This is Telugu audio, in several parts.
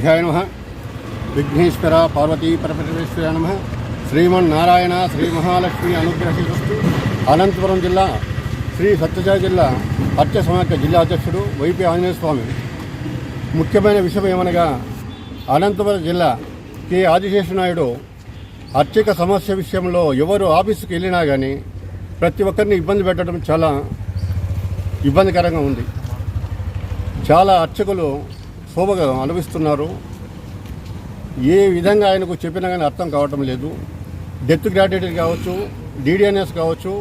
గురుభ్యాయ నమ. విఘ్నేశ్వర పార్వతీ పరమేశ్వర నమ. శ్రీమన్నారాయణ శ్రీ మహాలక్ష్మి అనుగ్రహిస్తూ అనంతపురం జిల్లా శ్రీ సత్యసాయి జిల్లా హత్య సమాఖ్య జిల్లా అధ్యక్షుడు వైపీ ఆంజనేయ స్వామి. ముఖ్యమైన విషయం ఏమనగా అనంతపురం జిల్లా కె ఆదిశేషనాయుడు అర్చక సమస్య విషయంలో ఎవరు ఆఫీసుకి వెళ్ళినా కానీ ప్రతి ఒక్కరిని ఇబ్బంది పెట్టడం చాలా ఇబ్బందికరంగా ఉంది. చాలా అర్చకులు శోభగా అనుభవిస్తున్నారు. ఏ విధంగా ఆయనకు చెప్పినా కానీ అర్థం కావటం లేదు. డెత్ గ్రాడ్యుయేట్ కావచ్చు డీడీఎన్ఎస్ కావచ్చు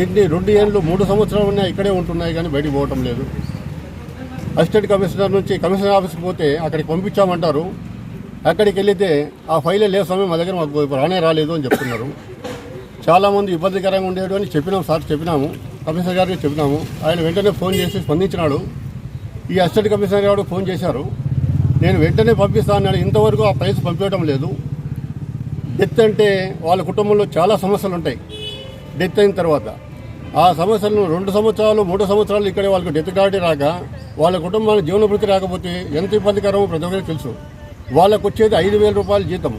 ఎన్ని రెండు ఏళ్ళు మూడు సంవత్సరాలు ఉన్నాయి ఇక్కడే ఉంటున్నాయి కానీ బయటికి పోవటం లేదు. అసిస్టెంట్ కమిషనర్ నుంచి కమిషనర్ ఆఫీస్కి పోతే అక్కడికి పంపించామంటారు. అక్కడికి వెళితే ఆ ఫైలే లేదు సమయం మా దగ్గర మాకు రానే రాలేదు అని చెప్తున్నారు. చాలామంది ఇబ్బందికరంగా ఉండేడు అని చెప్పినాం సార్ చెప్పినాము కమిషనర్ గారికి చెప్పినాము. ఆయన వెంటనే ఫోన్ చేసి స్పందించినాడు. ఈ అసిస్టెంట్ కమిషనర్ గారు ఫోన్ చేశారు. నేను వెంటనే పంపిస్తాను ఇంతవరకు ఆ ప్రైస్ పంపించడం లేదు. డెత్ అంటే వాళ్ళ కుటుంబంలో చాలా సమస్యలు ఉంటాయి. డెత్ అయిన తర్వాత. ఆ సమస్యలను రెండు సంవత్సరాలు మూడు సంవత్సరాలు ఇక్కడే వాళ్ళకి డెత్ కార్డు రాక వాళ్ళ కుటుంబానికి జీవనభృతి రాకపోతే ఎంత ఇబ్బందికరమో ప్రతి ఒక్కరికి తెలుసు. వాళ్ళకు వచ్చేది ఐదు వేల రూపాయల జీతం.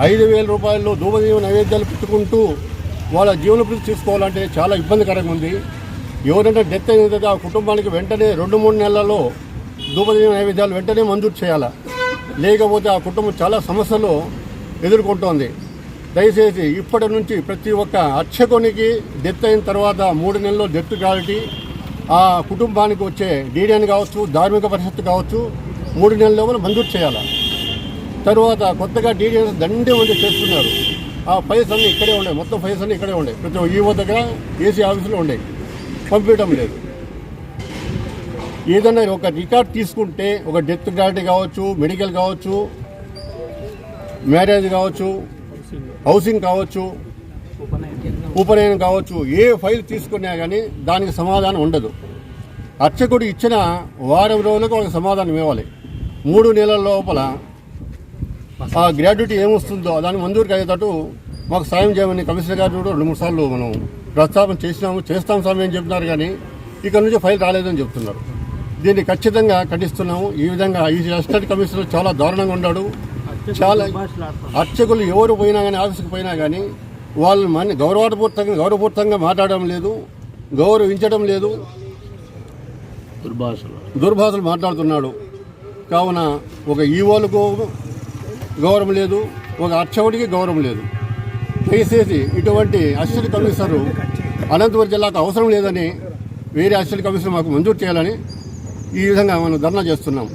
ఐదు వేల రూపాయల్లో దూపదీవ నైవేద్యాలు పెట్టుకుంటూ వాళ్ళ జీవనభృతి తీసుకోవాలంటే చాలా ఇబ్బందికరంగా ఉంది. ఎవరైనా డెత్ అయిన తర్వాత ఆ కుటుంబానికి వెంటనే రెండు మూడు నెలల్లో ధూపదీవ నైవేద్యాలు వెంటనే మంజూరు చేయాలా? లేకపోతే ఆ కుటుంబం చాలా సమస్యలు ఎదుర్కొంటోంది. దయచేసి ఇప్పటి నుంచి ప్రతి ఒక్క అర్చకునికి డెత్ అయిన తర్వాత మూడు నెలల్లో డెత్ క్వాలిటీ ఆ కుటుంబానికి వచ్చే డీడీఎన్ కావచ్చు ధార్మిక పరిషత్తు కావచ్చు మూడు నెలల లోపల మంజూరు చేయాలి? తర్వాత కొత్తగా డీడీఎన్ దండే ఉండి చేస్తున్నారు. ఆ ఫైల్స్ అన్నీ ఇక్కడే ఉండే మొత్తం ఫైల్స్ అన్నీ ఇక్కడే ఉండే. ప్రతి ఒక్క ఈవో దగ్గర ఏసీ ఆఫీసులో ఉండేవి పంపించడం లేదు. ఏదైనా ఒక రికార్డ్ తీసుకుంటే ఒక డెత్ గ్రాంట్ కావచ్చు మెడికల్ కావచ్చు మ్యారేజ్ కావచ్చు హౌసింగ్ కావచ్చు ఉపనయనం కావచ్చు ఏ ఫైల్ తీసుకున్నా కానీ దానికి సమాధానం ఉండదు. అర్చకుడు ఇచ్చిన వారం రోజులకు వాళ్ళకి సమాధానం ఇవ్వాలి. మూడు నెలల లోపల ఆ గ్రాడ్యుటీ ఏమొస్తుందో దాన్ని మంజూరు అయ్యేటట్టు మాకు సాయం చేయమని కమిషనర్ గారు కూడా రెండు మూడు సార్లు మనం ప్రస్తావన చేసినాము. చేస్తాం స్వామి అని చెప్తున్నారు కానీ ఇక్కడ నుంచి ఫైల్ రాలేదని చెప్తున్నారు. దీన్ని ఖచ్చితంగా ఖండిస్తున్నాము. ఈ విధంగా ఈ అసిస్టెంట్ కమిషనర్ చాలా దారుణంగా ఉన్నాడు. చాలా అర్చకులు ఎవరు పోయినా కానీ ఆఫీస్కి పోయినా కానీ వాళ్ళు మన గౌరవపూర్తంగా గౌరవపూర్తంగా మాట్లాడడం లేదు గౌరవించడం లేదు. దుర్భాషలు. దుర్భాషలు మాట్లాడుతున్నాడు. కావున ఒక ఈవోలకు గౌరవం లేదు ఒక అర్చకుడికి గౌరవం లేదు. దయచేసి ఇటువంటి అసిస్టెంట్ కమిషనర్ అనంతపురం జిల్లాకు అవసరం లేదని వేరే అసిస్టెంట్ కమిషనర్ మాకు మంజూరు చేయాలని ఈ విధంగా మనం ధర్నా చేస్తున్నాం.